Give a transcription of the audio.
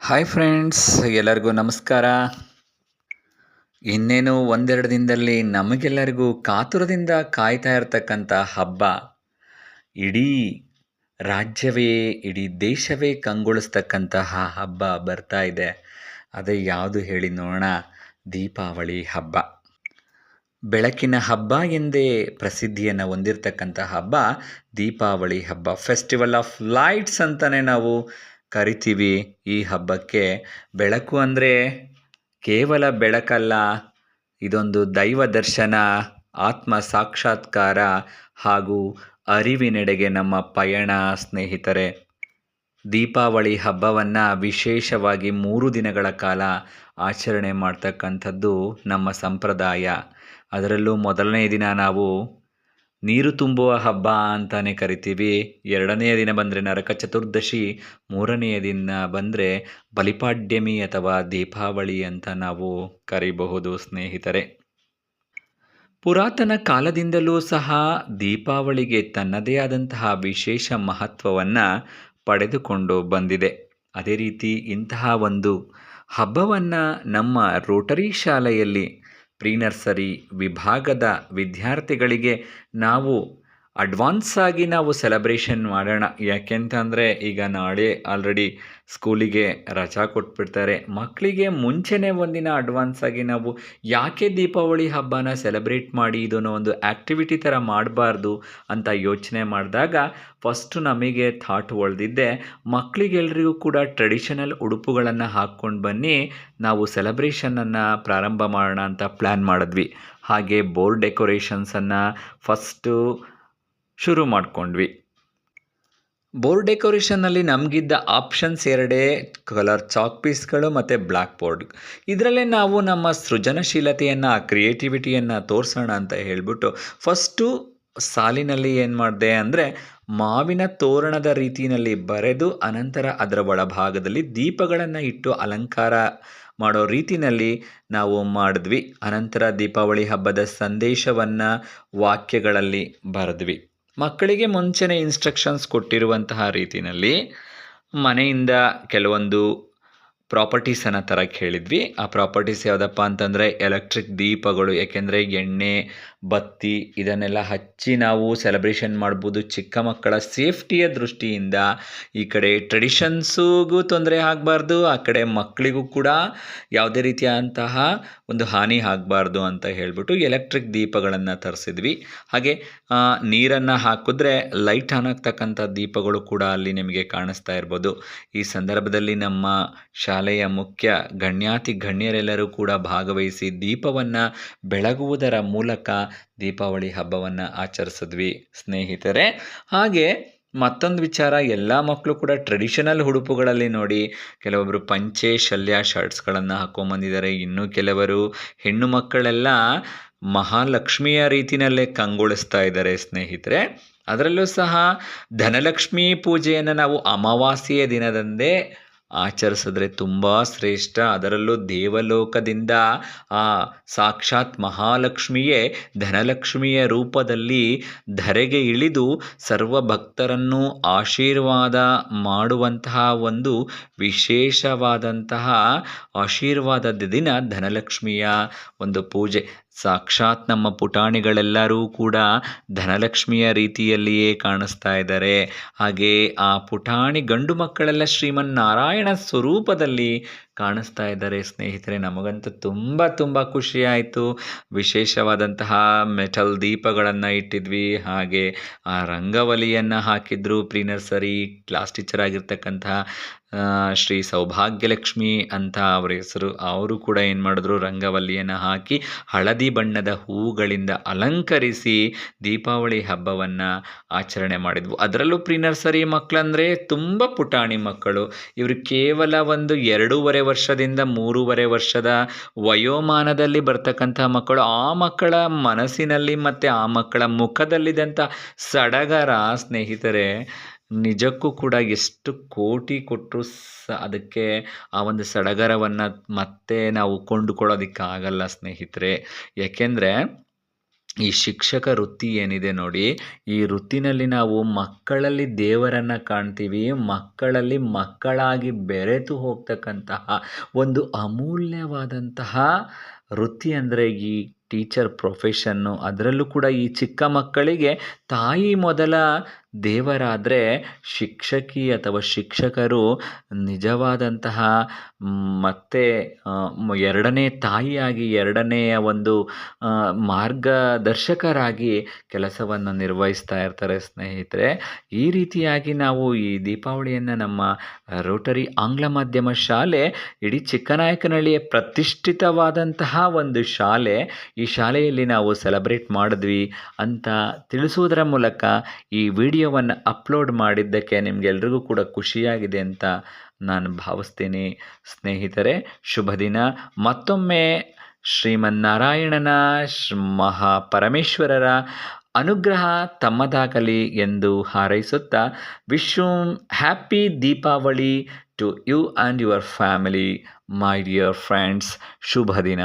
Hi friends ಎಲ್ಲರಿಗೂ ನಮಸ್ಕಾರ. ಇನ್ನೇನು ಒಂದೆರಡು ದಿನದಲ್ಲಿ ನಮಗೆಲ್ಲರಿಗೂ ಕಾತುರದಿಂದ ಕಾಯ್ತಾ ಇರತಕ್ಕಂಥ ಹಬ್ಬ. ಇಡೀ ರಾಜ್ಯವೇ, ಇಡೀ ದೇಶವೇ ಕಂಗೊಳಿಸ್ತಕ್ಕಂತಹ ಹಬ್ಬ ಬರ್ತಾ ಇದೆ. ಅದೇ ಯಾವುದು ಹೇಳಿ ನೋಡೋಣ. ದೀಪಾವಳಿ ಹಬ್ಬ. ಬೆಳಕಿನ ಹಬ್ಬ ಎಂದೇ ಪ್ರಸಿದ್ಧಿಯನ್ನು ಹೊಂದಿರತಕ್ಕಂಥ ಹಬ್ಬ ದೀಪಾವಳಿ ಹಬ್ಬ. ಫೆಸ್ಟಿವಲ್ ಆಫ್ ಲೈಟ್ಸ್ ಅಂತಲೇ ನಾವು ಕರಿತೀವಿ ಈ ಹಬ್ಬಕ್ಕೆ. ಬೆಳಕು ಅಂದರೆ ಕೇವಲ ಬೆಳಕಲ್ಲ, ಇದೊಂದು ದೈವ ದರ್ಶನ, ಆತ್ಮ ಸಾಕ್ಷಾತ್ಕಾರ ಹಾಗೂ ಅರಿವಿನೆಡೆಗೆ ನಮ್ಮ ಪಯಣ, ಸ್ನೇಹಿತರೆ. ದೀಪಾವಳಿ ಹಬ್ಬವನ್ನು ವಿಶೇಷವಾಗಿ ಮೂರು ದಿನಗಳ ಕಾಲ ಆಚರಣೆ ಮಾಡ್ತಕ್ಕಂಥದ್ದು ನಮ್ಮ ಸಂಪ್ರದಾಯ. ಅದರಲ್ಲೂ ಮೊದಲನೇ ದಿನ ನಾವು ನೀರು ತುಂಬುವ ಹಬ್ಬ ಅಂತಲೇ ಕರಿತೀವಿ. ಎರಡನೆಯ ದಿನ ಬಂದರೆ ನರಕ ಚತುರ್ದಶಿ, ಮೂರನೆಯ ದಿನ ಬಂದರೆ ಬಲಿಪಾಡ್ಯಮಿ ಅಥವಾ ದೀಪಾವಳಿ ಅಂತ ನಾವು ಕರಿಬಹುದು, ಸ್ನೇಹಿತರೆ. ಪುರಾತನ ಕಾಲದಿಂದಲೂ ಸಹ ದೀಪಾವಳಿಗೆ ತನ್ನದೇ ಆದಂತಹ ವಿಶೇಷ ಮಹತ್ವವನ್ನು ಪಡೆದುಕೊಂಡು ಬಂದಿದೆ. ಅದೇ ರೀತಿ ಇಂತಹ ಒಂದು ಹಬ್ಬವನ್ನು ನಮ್ಮ ರೋಟರಿ ಶಾಲೆಯಲ್ಲಿ ಪ್ರೀ ನರ್ಸರಿ ವಿಭಾಗದ ವಿದ್ಯಾರ್ಥಿಗಳಿಗೆ ನಾವು ಅಡ್ವಾನ್ಸ್ ಆಗಿ ನಾವು ಸೆಲೆಬ್ರೇಷನ್ ಮಾಡೋಣ. ಯಾಕೆಂತಂದರೆ ಈಗ ನಾಳೆ ಆಲ್ರೆಡಿ ಸ್ಕೂಲಿಗೆ ರಜಾ ಕೊಟ್ಬಿಡ್ತಾರೆ. ಮಕ್ಕಳಿಗೆ ಮುಂಚೆನೇ ಒಂದಿನ ಅಡ್ವಾನ್ಸ್ ಆಗಿ ನಾವು ಯಾಕೆ ದೀಪಾವಳಿ ಹಬ್ಬನ ಸೆಲೆಬ್ರೇಟ್ ಮಾಡಿ ಇದನ್ನು ಒಂದು ಆ್ಯಕ್ಟಿವಿಟಿ ಥರ ಮಾಡಬಾರ್ದು ಅಂತ ಯೋಚನೆ ಮಾಡಿದಾಗ ಫಸ್ಟು ನಮಗೆ ಥಾಟ್ ಒಳ್ದಿದ್ದೆ ಮಕ್ಕಳಿಗೆಲ್ರಿಗೂ ಕೂಡ ಟ್ರೆಡಿಷನಲ್ ಉಡುಪುಗಳನ್ನು ಹಾಕ್ಕೊಂಡು ಬನ್ನಿ. ನಾವು ಸೆಲೆಬ್ರೇಷನನ್ನು ಪ್ರಾರಂಭ ಮಾಡೋಣ ಅಂತ ಪ್ಲ್ಯಾನ್ ಮಾಡಿದ್ವಿ. ಹಾಗೆ ಬೋರ್ಡ್ ಡೆಕೋರೇಷನ್ಸನ್ನು ಫಸ್ಟು ಶುರು ಮಾಡಿಕೊಂಡ್ವಿ. ಬೋರ್ಡ್ ಡೆಕೋರೇಷನ್ನಲ್ಲಿ ನಮಗಿದ್ದ ಆಪ್ಷನ್ಸ್ ಎರಡೇ ಕಲರ್ ಚಾಕ್ ಪೀಸ್ಗಳು ಮತ್ತು ಬ್ಲ್ಯಾಕ್ ಬೋರ್ಡ್ ಇದರಲ್ಲೇ ನಾವು ನಮ್ಮ ಸೃಜನಶೀಲತೆಯನ್ನು ಕ್ರಿಯೇಟಿವಿಟಿಯನ್ನು ತೋರಿಸೋಣ ಅಂತ ಹೇಳಿಬಿಟ್ಟು ಫಸ್ಟು ಸಾಲಿನಲ್ಲಿ ಏನು ಮಾಡಿದೆ ಅಂದರೆ ಮಾವಿನ ತೋರಣದ ರೀತಿಯಲ್ಲಿ ಬರೆದು ಅನಂತರ ಅದರ ಒಳಭಾಗದಲ್ಲಿ ದೀಪಗಳನ್ನು ಇಟ್ಟು ಅಲಂಕಾರ ಮಾಡೋ ರೀತಿಯಲ್ಲಿ ನಾವು ಮಾಡಿದ್ವಿ. ಅನಂತರ ದೀಪಾವಳಿ ಹಬ್ಬದ ಸಂದೇಶವನ್ನು ವಾಕ್ಯಗಳಲ್ಲಿ ಬರೆದ್ವಿ. ಮಕ್ಕಳಿಗೆ ಮುಂಚೆನೇ ಇನ್ಸ್ಟ್ರಕ್ಷನ್ಸ್ ಕೊಟ್ಟಿರುವಂತಹ ರೀತಿಯಲ್ಲಿ ಮನೆಯಿಂದ ಕೆಲವೊಂದು ಪ್ರಾಪರ್ಟೀಸನ್ನು ತರಕ್ಕೆ ಹೇಳಿದ್ವಿ. ಆ ಪ್ರಾಪರ್ಟೀಸ್ ಯಾವುದಪ್ಪ ಅಂತಂದರೆ ಎಲೆಕ್ಟ್ರಿಕ್ ದೀಪಗಳು, ಏಕೆಂದರೆ ಎಣ್ಣೆ, ಬತ್ತಿ ಇದನ್ನೆಲ್ಲ ಹಚ್ಚಿ ನಾವು ಸೆಲೆಬ್ರೇಷನ್ ಮಾಡ್ಬೋದು ಚಿಕ್ಕ ಮಕ್ಕಳ ಸೇಫ್ಟಿಯ ದೃಷ್ಟಿಯಿಂದ. ಈ ಕಡೆ ಟ್ರೆಡಿಷನ್ಸುಗೂ ತೊಂದರೆ ಆಗಬಾರ್ದು, ಆ ಕಡೆ ಮಕ್ಕಳಿಗೂ ಕೂಡ ಯಾವುದೇ ರೀತಿಯಾದಂತಹ ಒಂದು ಹಾನಿ ಆಗಬಾರ್ದು ಅಂತ ಹೇಳಿಬಿಟ್ಟು ಎಲೆಕ್ಟ್ರಿಕ್ ದೀಪಗಳನ್ನು ತರಿಸಿದ್ವಿ. ಹಾಗೆ ನೀರನ್ನು ಹಾಕಿದ್ರೆ ಲೈಟ್ ಆನ್ ಆಗ್ತಕ್ಕಂಥ ದೀಪಗಳು ಕೂಡ ಅಲ್ಲಿ ನಿಮಗೆ ಕಾಣಿಸ್ತಾ ಇರ್ಬೋದು. ಈ ಸಂದರ್ಭದಲ್ಲಿ ನಮ್ಮ ಶಾಲೆಯ ಮುಖ್ಯ ಗಣ್ಯಾತಿ ಗಣ್ಯರೆಲ್ಲರೂ ಕೂಡ ಭಾಗವಹಿಸಿ ದೀಪವನ್ನು ಬೆಳಗುವುದರ ಮೂಲಕ ದೀಪಾವಳಿ ಹಬ್ಬವನ್ನು ಆಚರಿಸಿದ್ವಿ. ಸ್ನೇಹಿತರೆ, ಹಾಗೆ ಮತ್ತೊಂದು ವಿಚಾರ, ಎಲ್ಲ ಮಕ್ಕಳು ಕೂಡ ಟ್ರೆಡಿಷನಲ್ ಉಡುಪುಗಳಲ್ಲಿ ನೋಡಿ ಕೆಲವೊಬ್ಬರು ಪಂಚೆ, ಶಲ್ಯ ಶರ್ಟ್ಸ್ಗಳನ್ನು ಹಾಕ್ಕೊಂಬಂದಿದ್ದಾರೆ ಇನ್ನು ಕೆಲವರು ಹೆಣ್ಣು ಮಕ್ಕಳೆಲ್ಲ ಮಹಾಲಕ್ಷ್ಮಿಯ ರೀತಿಯಲ್ಲೇ ಕಂಗೊಳಿಸ್ತಾ ಇದ್ದಾರೆ ಸ್ನೇಹಿತರೆ. ಅದರಲ್ಲೂ ಸಹ ಧನಲಕ್ಷ್ಮಿ ಪೂಜೆಯನ್ನು ನಾವು ಅಮಾವಾಸ್ಯೆಯ ದಿನದಂದೇ ಆಚರಿಸಿದ್ರೆ ತುಂಬ ಶ್ರೇಷ್ಠ. ಅದರಲ್ಲೂ ದೇವಲೋಕದಿಂದ ಆ ಸಾಕ್ಷಾತ್ ಮಹಾಲಕ್ಷ್ಮಿಯೇ ಧನಲಕ್ಷ್ಮಿಯ ರೂಪದಲ್ಲಿ ಧರೆಗೆ ಇಳಿದು ಸರ್ವ ಭಕ್ತರನ್ನು ಆಶೀರ್ವಾದ ಮಾಡುವಂತಹ ಒಂದು ವಿಶೇಷವಾದಂತಹ ಆಶೀರ್ವಾದದ ದಿನ ಧನಲಕ್ಷ್ಮಿಯ ಒಂದು ಪೂಜೆ. ಸಾಕ್ಷಾತ್ ನಮ್ಮ ಪುಟಾಣಿಗಳೆಲ್ಲರೂ ಕೂಡ ಧನಲಕ್ಷ್ಮಿಯ ರೀತಿಯಲ್ಲಿಯೇ ಕಾಣಿಸ್ತಾ ಇದ್ದಾರೆ. ಹಾಗೆ ಆ ಪುಟಾಣಿ ಗಂಡು ಮಕ್ಕಳೆಲ್ಲ ಶ್ರೀಮನ್ನಾರಾಯಣ ಸ್ವರೂಪದಲ್ಲಿ ಕಾಣಿಸ್ತಾ ಇದ್ದಾರೆ ಸ್ನೇಹಿತರೆ. ನಮಗಂತೂ ತುಂಬ ತುಂಬ ಖುಷಿಯಾಯಿತು ವಿಶೇಷವಾದಂತಹ ಮೆಟಲ್ ದೀಪಗಳನ್ನು ಇಟ್ಟಿದ್ವಿ. ಹಾಗೆ ಆ ರಂಗವಲಿಯನ್ನು ಹಾಕಿದ್ರು. ಪ್ರೀ ನರ್ಸರಿ ಕ್ಲಾಸ್ ಟೀಚರ್ ಆಗಿರ್ತಕ್ಕಂತಹ ಶ್ರೀ ಸೌಭಾಗ್ಯಲಕ್ಷ್ಮಿ ಅಂತ ಅವರ ಹೆಸರು. ಅವರು ಕೂಡ ಏನು ಮಾಡಿದ್ರು? ರಂಗವಲ್ಲಿಯನ್ನು ಹಾಕಿ ಹಳದಿ ಬಣ್ಣದ ಹೂಗಳಿಂದ ಅಲಂಕರಿಸಿ ದೀಪಾವಳಿ ಹಬ್ಬವನ್ನು ಆಚರಣೆ ಮಾಡಿದ್ವು. ಅದರಲ್ಲೂ ಪ್ರೀ ನರ್ಸರಿ ಮಕ್ಕಳಂದರೆ ತುಂಬ ಪುಟಾಣಿ ಮಕ್ಕಳು. ಇವರು ಕೇವಲ ಒಂದು ಎರಡೂವರೆ ವರ್ಷದಿಂದ ಮೂರುವರೆ ವರ್ಷದ ವಯೋಮಾನದಲ್ಲಿ ಬರ್ತಕ್ಕಂಥ ಮಕ್ಕಳು. ಆ ಮಕ್ಕಳ ಮನಸ್ಸಿನಲ್ಲಿ ಮತ್ತು ಆ ಮಕ್ಕಳ ಮುಖದಲ್ಲಿದ್ದಂಥ ಸಡಗರ ಸ್ನೇಹಿತರೆ ನಿಜಕ್ಕೂ ಕೂಡ ಎಷ್ಟು ಕೋಟಿ ಕೊಟ್ಟರು ಸ, ಅದಕ್ಕೆ ಆ ಒಂದು ಸಡಗರವನ್ನು ಮತ್ತೆ ನಾವು ಕೊಂಡುಕೊಳ್ಳೋದಕ್ಕಾಗಲ್ಲ ಸ್ನೇಹಿತರೆ. ಯಾಕೆಂದರೆ ಈ ಶಿಕ್ಷಕ ವೃತ್ತಿ ಏನಿದೆ ನೋಡಿ, ಈ ವೃತ್ತಿನಲ್ಲಿ ನಾವು ಮಕ್ಕಳಲ್ಲಿ ದೇವರನ್ನು ಕಾಣ್ತೀವಿ, ಮಕ್ಕಳಲ್ಲಿ ಮಕ್ಕಳಾಗಿ ಬೆರೆತು ಹೋಗ್ತಕ್ಕಂತಹ ಒಂದು ಅಮೂಲ್ಯವಾದಂತಹ ವೃತ್ತಿ ಅಂದರೆ ಈ ಟೀಚರ್ ಪ್ರೊಫೆಷನ್ನು ಅದರಲ್ಲೂ ಕೂಡ ಈ ಚಿಕ್ಕ ಮಕ್ಕಳಿಗೆ ತಾಯಿ ಮೊದಲ ದೇವರಾದರೆ ಶಿಕ್ಷಕಿ ಅಥವಾ ಶಿಕ್ಷಕರು ನಿಜವಾದಂತಹ ಮತ್ತೆ ಎರಡನೇ ತಾಯಿಯಾಗಿ ಎರಡನೆಯ ಒಂದು ಮಾರ್ಗದರ್ಶಕರಾಗಿ ಕೆಲಸವನ್ನು ನಿರ್ವಹಿಸ್ತಾ ಇರ್ತಾರೆ ಸ್ನೇಹಿತರೆ. ಈ ರೀತಿಯಾಗಿ ನಾವು ಈ ದೀಪಾವಳಿಯನ್ನು ನಮ್ಮ ರೋಟರಿ ಆಂಗ್ಲ ಮಾಧ್ಯಮ ಶಾಲೆ, ಇಡೀ ಚಿಕ್ಕನಾಯಕನಹಳ್ಳಿಯ ಪ್ರತಿಷ್ಠಿತವಾದಂತಹ ಒಂದು ಶಾಲೆ ಈ ಶಾಲೆಯಲ್ಲಿ ನಾವು ಸೆಲೆಬ್ರೇಟ್ ಮಾಡಿದ್ವಿ ಅಂತ ತಿಳಿಸುವುದರ ಮೂಲಕ ಈ ವಿಡಿಯೋವನ್ನು ಅಪ್ಲೋಡ್ ಮಾಡಿದ್ದಕ್ಕೆ ನಿಮಗೆಲ್ರಿಗೂ ಕೂಡ ಖುಷಿಯಾಗಿದೆ ಅಂತ ನಾನು ಭಾವಿಸ್ತೀನಿ. ಸ್ನೇಹಿತರೆ, ಶುಭ ದಿನ. ಮತ್ತೊಮ್ಮೆ ಶ್ರೀಮನ್ನಾರಾಯಣನ ಮಹಾಪರಮೇಶ್ವರರ ಅನುಗ್ರಹ ತಮ್ಮದಾಗಲಿ ಎಂದು ಹಾರೈಸುತ್ತಾ Vishwam happy Deepavali to you and your family my dear friends ಶುಭ ದಿನ.